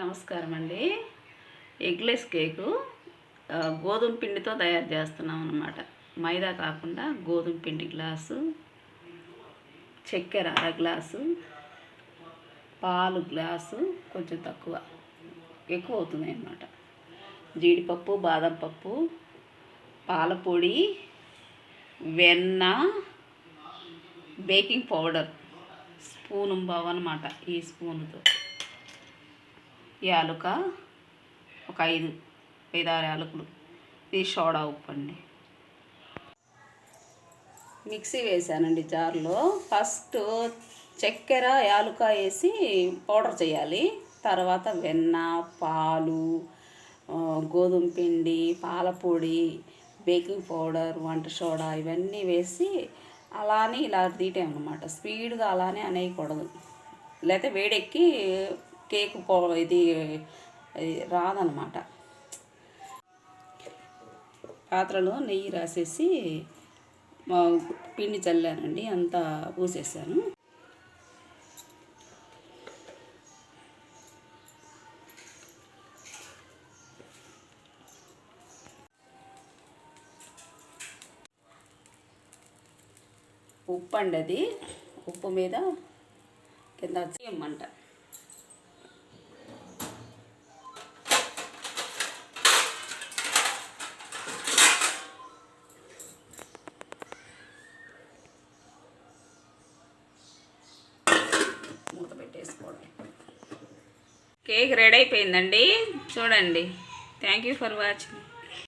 నమస్కారం అండి eggless cake గోధుమ పిండితో తయారు చేస్తున్నాం అన్నమాట. మైదా కాకుండా గోధుమ పిండి గ్లాసు చక్కెర అర గ్లాసు పాలు గ్లాసు కొంచెం తక్కువ. ఎక్కువ అవుతుంది అన్నమాట. జీడిపప్పు బాదం పప్పు పాలపొడి వెన్న బేకింగ్ పౌడర్ స్పూను బావన్నమాట ఈ స్పూన్తో. యాలుక ఒక ఐదు ఐదారు యాలకులు. ఇది సోడా ఉప్పు అండి. మిక్సీ వేసానండి జార్లో. ఫస్ట్ చక్కెర యాలుక వేసి పౌడర్ చేయాలి. తర్వాత వెన్న పాలు గోధుమ పిండి పాలపొడి బేకింగ్ పౌడర్ వంట సోడా ఇవన్నీ వేసి అలానే ఇలా తీయటం అనమాట స్పీడ్గా అలానే అనేయకూడదు. లేకపోతే వేడెక్కి కేక్ పో ఇది రాదనమాట. పాత్రలో నెయ్యి రాసేసి మా పిండి చల్లానండి అంతా పూసేసాను. ఉప్పు అండి అది ఉప్పు మీద కింద చేయమంట కేక్ రెడీ అయిపోయిందండి. చూడండి. Thank you for watching